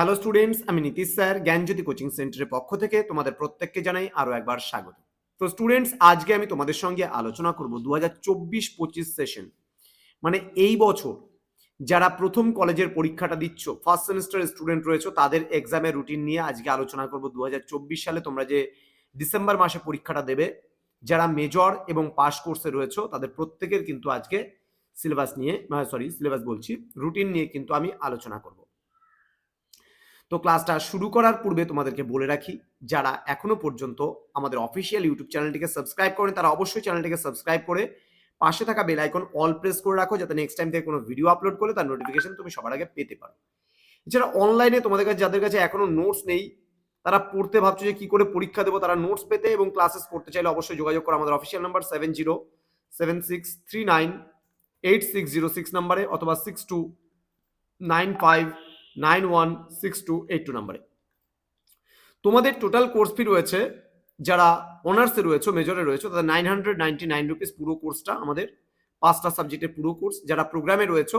Hello students আমি Nitish sir, জ্ঞানজ্যোতি coaching সেন্টারের পক্ষ থেকে তোমাদের প্রত্যেককে জানাই আরও একবার স্বাগত। তো স্টুডেন্টস আজকে আমি তোমাদের সঙ্গে আলোচনা করব দু হাজার চব্বিশ পঁচিশ সেশন মানে এই বছর যারা প্রথম কলেজের পরীক্ষাটা দিচ্ছ ফার্স্ট সেমিস্টারের স্টুডেন্ট রয়েছে, তাদের এক্সামের রুটিন নিয়ে আজকে আলোচনা করব দু সালে তোমরা যে ডিসেম্বর মাসে পরীক্ষাটা দেবে, যারা মেজর এবং পাস কোর্সে রয়েছে, তাদের প্রত্যেকের কিন্তু আজকে সিলেবাস নিয়ে সরি সিলেবাস বলছি রুটিন নিয়ে কিন্তু আমি আলোচনা করব। তো ক্লাসটা শুরু করার পূর্বে তোমাদেরকে বলে রাখি, যারা এখনও পর্যন্ত আমাদের অফিসিয়াল ইউটিউব চ্যানেলটিকে সাবস্ক্রাইব করেন, তারা অবশ্যই চ্যানেলটিকে সাবস্ক্রাইব করে পাশে থাকা বেল আইকন অল প্রেস করে রাখো, যাতে নেক্সট টাইম থেকে কোনো ভিডিও আপলোড করলে তার নোটিফিকেশন তুমি সবার আগে পেতে পারো। এছাড়া অনলাইনে তোমাদের কাছে, যাদের কাছে এখনও নোটস নেই, তারা পড়তে ভাবছ যে কি করে পরীক্ষা দেবো, তারা নোটস পেতে এবং ক্লাসেস করতে চাইলে অবশ্যই যোগাযোগ করো আমাদের official number seven zero seven six three nine eight six zero six নাম্বারে অথবা six two nine five nine one six two eight two নাম্বারে। তোমাদের টোটাল কোর্স ফি রয়েছে, যারা অনার্সে রয়েছে মেজরে রয়েছে, তাদের nine hundred ninety nine rupees পুরো কোর্সটা আমাদের পাঁচটা সাবজেক্টের পুরো কোর্স যারা প্রোগ্রামে রয়েছে,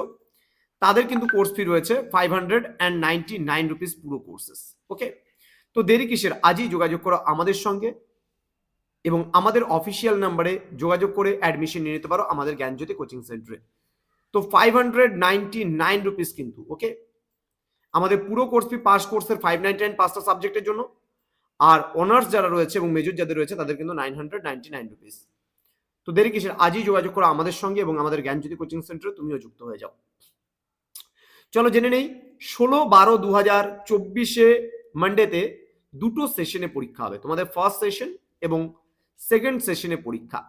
তাদের কিন্তু কোর্স ফি রয়েছে five hundred and ninety nine rupees পুরো কোর্সেস ওকে তো দেরি কিসের? আজই যোগাযোগ করো আমাদের সঙ্গে এবং আমাদের অফিসিয়াল নাম্বারে যোগাযোগ করে অ্যাডমিশন নিয়ে নিতে পারো আমাদের জ্ঞানজ্যোতি কোচিং সেন্টারে তো five hundred ninety nine rupees কিন্তু ওকে আমাদের পুরো কোর্স ফি পাস কোর্সের ফাইভ নাইনটি নাইন পাঁচটা সাবজেক্টের জন্য। আর অনার্স যারা রয়েছে এবং মেজর যাদের রয়েছে, তাদের কিন্তু nine hundred ninety nine rupees তো দেরি কিসের? আজই যোগাযোগ করো আমাদের সঙ্গে এবং আমাদের জ্ঞানজ্যোতি কোচিং সেন্টারে তুমিও যুক্ত হয়ে যাও। চলো জেনে নেই, ষোলো বারো দু হাজার চব্বিশে মানডেতে দুটো সেশনে পরীক্ষা হবে। তোমাদের ফার্স্ট সেশন এবং সেকেন্ড সেশনে পরীক্ষা।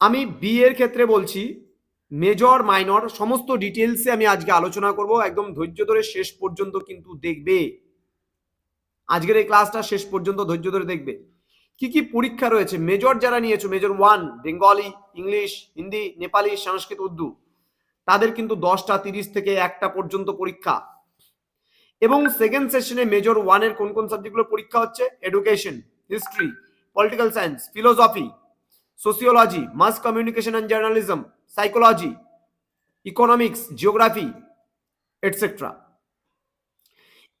আমি বি এর ক্ষেত্রে বলছি মেজর মাইনর সমস্ত ডিটেলসে আমি আজকে আলোচনা করব। একদম ধৈর্য ধরে শেষ পর্যন্ত কিন্তু দেখবে। আজকের এই ক্লাসটা শেষ পর্যন্ত ধৈর্য ধরে দেখবে। কি কি পরীক্ষা রয়েছে? মেজর যারা নিয়েছো major one Bengali English Hindi Nepali Sanskrit Urdu তাদের কিন্তু দশটা, তিরিশ থেকে একটা পর্যন্ত পরীক্ষা। এবং সেকেন্ড সেশনে মেজর ওয়ানের কোন কোন সাবজেক্টগুলো পরীক্ষা হচ্ছে? Education history political science philosophy sociology mass communication and journalism psychology economics geography etcetera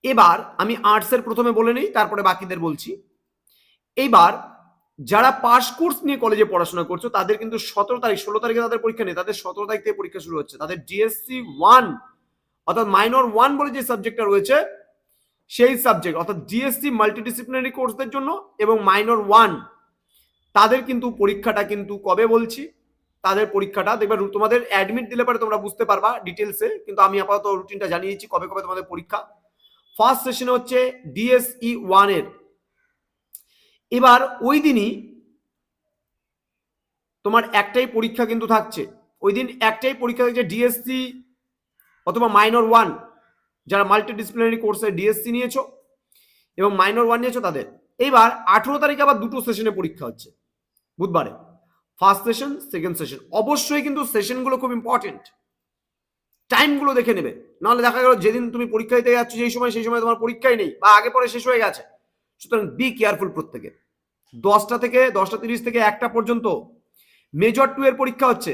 এবার আমি আর্টসের প্রথমে বলে নিই, তারপরে বাকিদের বলছি। এইবার যারা পাস কোর্স নিয়ে কলেজে পড়াশোনা করছ, তাদের কিন্তু সতেরো তারিখ, ষোলো তারিখে তাদের পরীক্ষা নেই, তাদের সতেরো তারিখ থেকে পরীক্ষা শুরু হচ্ছে। তাদের ডিএসসি ওয়ান অর্থাৎ মাইনর ওয়ান বলে যে সাবজেক্টটা রয়েছে, সেই সাবজেক্ট অর্থাৎ ডিএসসি মাল্টিডিসিপ্লিনারি কোর্সদের জন্য এবং মাইনর ওয়ান তাদের কিন্তু পরীক্ষাটা কিন্তু কবে বলছি? তাদের পরীক্ষাটা দেখবে, তোমাদের অ্যাডমিট দিলে পরে তোমরা বুঝতে পারবা ডিটেলসে কিন্তু আমি আপাতত রুটিনটা জানিয়েছি কবে কবে তোমাদের পরীক্ষা। ফার্স্ট সেশন হচ্ছে ডিএসই ওয়ানের এবার ওই দিনই তোমার একটাই পরীক্ষা কিন্তু থাকছে। ওই দিন একটাই পরীক্ষা থাকছে ডিএসসি অথবা মাইনর ওয়ান যারা মাল্টি ডিসিপ্লিনারি কোর্সে ডিএসসি নিয়েছো এবং মাইনর ওয়ান নিয়েছো তাদের। এইবার আঠেরো তারিখে আবার দুটো সেশনে পরীক্ষা হচ্ছে। বুধবারে। ফার্স্ট সেশন সেকেন্ড সেশন অবশ্যই কিন্তু সেশনগুলো খুব ইম্পর্টেন্ট টাইমগুলো দেখে নেবে। নাহলে দেখা গেল যেদিন তুমি পরীক্ষা দিতে যাচ্ছ, সেই সময় সেই সময় তোমার পরীক্ষাই নেই বা আগে পরে শেষ হয়ে গেছে। সুতরাং বি কেয়ারফুল প্রত্যেকে। দশটা থেকে, দশটা তিরিশ থেকে একটা পর্যন্ত মেজর টু এর পরীক্ষা হচ্ছে।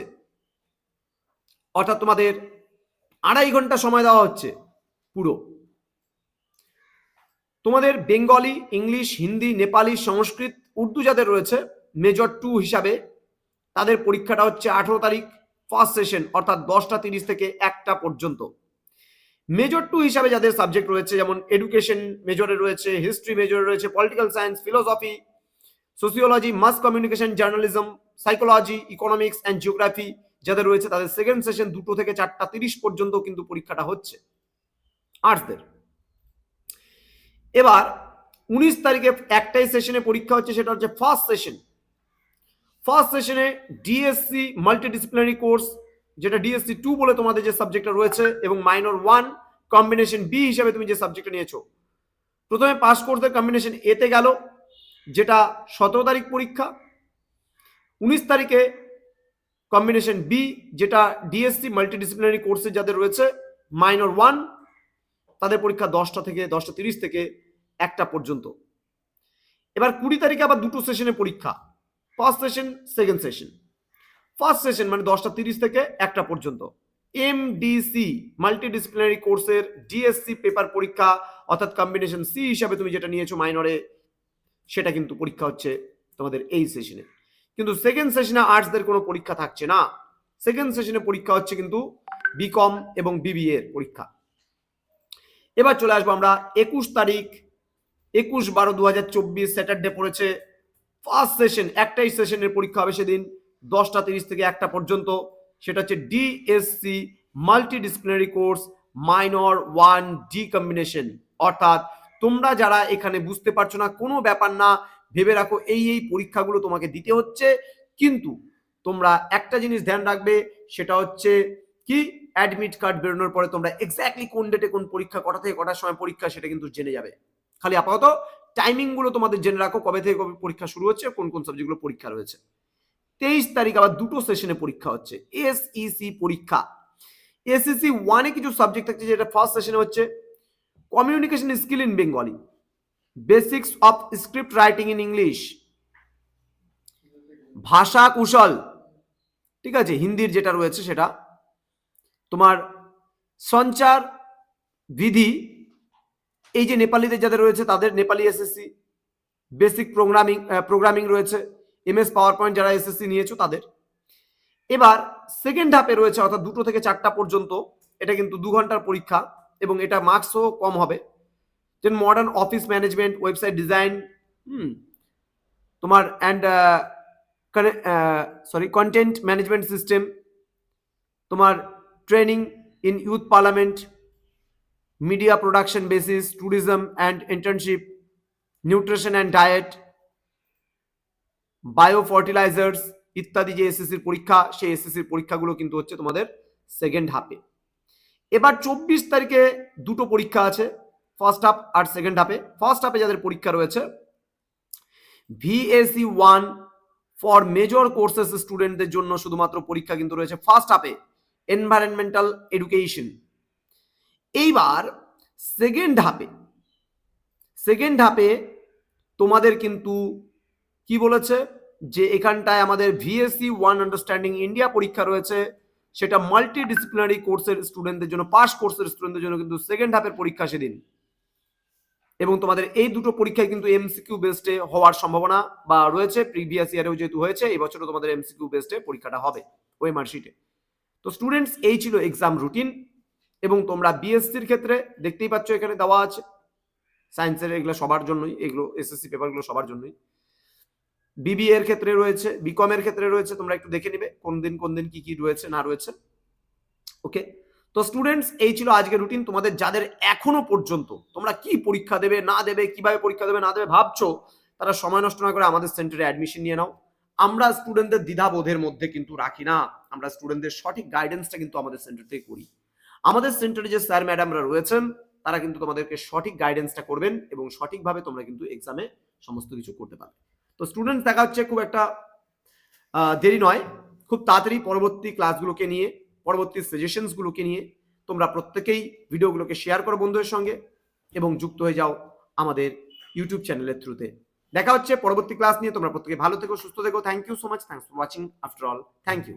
অর্থাৎ তোমাদের আড়াই ঘণ্টা সময় দেওয়া হচ্ছে পুরো। তোমাদের বেঙ্গলি, ইংলিশ, হিন্দি, নেপালি, সংস্কৃত, উর্দু যাদের রয়েছে মেজর টু হিসাবে তাদের পরীক্ষাটা হচ্ছে আঠেরো তারিখ ফার্স্ট সেশন অর্থাৎ দশটা তিরিশ থেকে একটা পর্যন্ত। মেজর টু হিসাবে যাদের সাবজেক্ট রয়েছে, যেমন এডুকেশন মেজরে রয়েছে হিস্ট্রি মেজরে রয়েছে political science philosophy sociology mass communication journalism psychology economics and geography যাদের রয়েছে, তাদের সেকেন্ড সেশন দুটো থেকে চারটা তিরিশ পর্যন্ত কিন্তু পরীক্ষাটা হচ্ছে। আর্টসদের এবার উনিশ তারিখে একটাই সেশনে পরীক্ষা হচ্ছে, সেটা হচ্ছে ফার্স্ট সেশন ফার্স্ট সেশনে ডিএসসি মাল্টিডিসিপ্লিনারি কোর্স যেটা ডিএসসি টু বলে তোমাদের যে সাবজেক্টটা রয়েছে এবং মাইনর ওয়ান কম্বিনেশন বি হিসাবে তুমি যে সাবজেক্টটা নিয়েছো। প্রথমে পাস করতে কম্বিনেশন এতে গেল, যেটা সতেরো তারিখ পরীক্ষা। উনিশ তারিখে কম্বিনেশন বি যেটা ডিএসসি মাল্টিডিসিপ্লিনারি কোর্সে যাদের রয়েছে মাইনর ওয়ান তাদের পরীক্ষা দশটা থেকে দশটা তিরিশ থেকে একটা পর্যন্ত। এবার কুড়ি তারিখে আবার দুটো সেশনে পরীক্ষা। First session second session first session মানে দশটা তিরিশ থেকে একটা পর্যন্ত। এমডিসি মাল্টিডিসিপ্লিনারি কোর্সের ডিএসসি পেপার পরীক্ষা, অর্থাৎ কম্বিনেশন সি হিসাবে তুমি যেটা নিয়েছো মাইনরে সেটা কিন্তু পরীক্ষা হচ্ছে তোমাদের এই সেশনে কিন্তু সেকেন্ড সেশনে আর্টসদের কোনো পরীক্ষা থাকছে না। সেকেন্ড সেশনে পরীক্ষা হচ্ছে কিন্তু বিকম এবং বিবিএ এর পরীক্ষা। এবার চলে আসব আমরা একুশ তারিখ, একুশ বারো দু হাজার চব্বিশ স্যাটারডে পড়েছে। ফার্স্ট সেশন একটাই সেশনের পরীক্ষা হবে সেদিন দশটা তিরিশ থেকে একটা পর্যন্ত। সেটা হচ্ছে DSC multidisciplinary course minor one D combination অর্থাৎ তোমরা যারা এখানে বুঝতে পারছ না, কোনো ব্যাপার না, ভেবে রাখো, এই এই পরীক্ষাগুলো তোমাকে দিতে হচ্ছে। কিন্তু তোমরা একটা জিনিস ধ্যান রাখবে, সেটা হচ্ছে কি? অ্যাডমিট কার্ড বেরোনোর পরে তোমরা এক্স্যাক্টলি কোন ডেটে কোন পরীক্ষা, কটা থেকে কটার সময় পরীক্ষা, সেটা কিন্তু জেনে যাবে। খালি আপাতত টাইমিংগুলো তোমাদের জেনে রাখো কবে থেকে কবে পরীক্ষা শুরু হচ্ছে, কোন কোন সাবজেক্টগুলো পরীক্ষা রয়েছে। তেইশ তারিখ আবার দুটো সেশনে পরীক্ষা হচ্ছে এসইসি পরীক্ষা। এসইসি ওয়ানে কিছু সাবজেক্ট থাকছে, যেটা ফার্স্ট সেশনে হচ্ছে communication skill in Bengali basics of script writing in English ভাষা কুশল, ঠিক আছে, হিন্দির যেটা রয়েছে সেটা, তোমার সঞ্চার বিধি এই যে নেপালিদের যাদের রয়েছে, তাদের Nepali SSC basic programming programming রয়েছে এমএস পাওয়ার পয়েন্ট যারা এসএসসি নিয়েছো তাদের। এবার সেকেন্ড হাফে রয়েছে, অর্থাৎ দুটো থেকে চারটা পর্যন্ত, এটা কিন্তু দু ঘণ্টার পরীক্ষা এবং এটা মার্কসও কম হবে। Then modern office management website design hmm, তোমার and sorry content management system তোমার training in youth parliament media production basis tourism and internship nutrition and diet bio fertilisers ইত্যাদি যে এসএসসির পরীক্ষা, সেই এসএসসির পরীক্ষাগুলো কিন্তু হচ্ছে তোমাদের সেকেন্ড হাফে এবার চব্বিশ তারিখে দুটো পরীক্ষা আছে ফার্স্ট হাফ আর সেকেন্ড হাফে ফার্স্ট হাফে যাদের পরীক্ষা রয়েছে VAC one for major courses স্টুডেন্টদের জন্য শুধুমাত্র পরীক্ষা কিন্তু রয়েছে। ফার্স্ট হাফে এনভায়রনমেন্টাল এডুকেশন এইবার সেকেন্ড হাফে সেকেন্ড হাফে তোমাদের কিন্তু কি বলেছে? যে এখানটায় আমাদের ভিএসসি ওয়ান আন্ডারস্ট্যান্ডিং ইন্ডিয়া পরীক্ষা রয়েছে, সেটা মাল্টি ডিসিপ্লিনারি কোর্সের স্টুডেন্টদের জন্য পাস কোর্সের স্টুডেন্টদের জন্য কিন্তু সেকেন্ড হাফের পরীক্ষা সেদিন। এবং তোমাদের এই দুটো পরীক্ষায় কিন্তু এমসিকিউ বেসডে হওয়ার সম্ভাবনা বা রয়েছে প্রিভিয়াস ইয়ারেও যেহেতু হয়েছে, এই বছরও তোমাদের এমসিকিউ বেসডে পরীক্ষাটা হবে, ওই মার্কশিটে তো স্টুডেন্টস এই ছিল এক্সাম রুটিন এবং তোমরা বিএসসির ক্ষেত্রে দেখতেই পাচ্ছ এখানে দেওয়া আছে। সায়েন্সের এগুলো সবার জন্যই, এগুলো এসএসসি পেপারগুলো সবার জন্যই। বিবিএ এর ক্ষেত্রে রয়েছে বিকম এর ক্ষেত্রে রয়েছে, তোমরা একটু দেখে নিবে কোন দিন কোন দিন কি কি রয়েছে, না রয়েছে। ওকে তো স্টুডেন্টস এই ছিল আজকের রুটিন তোমাদের যাদের এখনও পর্যন্ত তোমরা কি পরীক্ষা দেবে, না দেবে, কীভাবে পরীক্ষা দেবে, না দেবে ভাবছ, তারা সময় নষ্ট না করে আমাদের সেন্টারে অ্যাডমিশন নিয়ে নাও। আমরা স্টুডেন্টদের দ্বিধাবোধের মধ্যে কিন্তু রাখি না। আমরা স্টুডেন্টদের সঠিক গাইডেন্সটা কিন্তু আমাদের সেন্টার থেকে করি। আমাদের সেন্টারে যে স্যার ম্যাডামরা রয়েছেন, তারা কিন্তু তোমাদেরকে সঠিক গাইডেন্সটা করবেন এবং সঠিকভাবে তোমরা কিন্তু এক্সামে সমস্ত কিছু করতে পারবে। তো স্টুডেন্ট দেখা হচ্ছে খুব একটা দেরি নয়। খুব তাড়াতাড়ি পরবর্তী ক্লাসগুলোকে নিয়ে, পরবর্তী সাজেশনসগুলোকে নিয়ে তোমরা প্রত্যেকেই ভিডিওগুলোকে শেয়ার করো বন্ধুদের সঙ্গে এবং যুক্ত হয়ে যাও আমাদের ইউটিউব চ্যানেলের থ্রুতে দেখা হচ্ছে পরবর্তী ক্লাস নিয়ে। তোমরা প্রত্যেকে ভালো থেকো, সুস্থ থেকো। Thank you so much thanks for watching after all thank you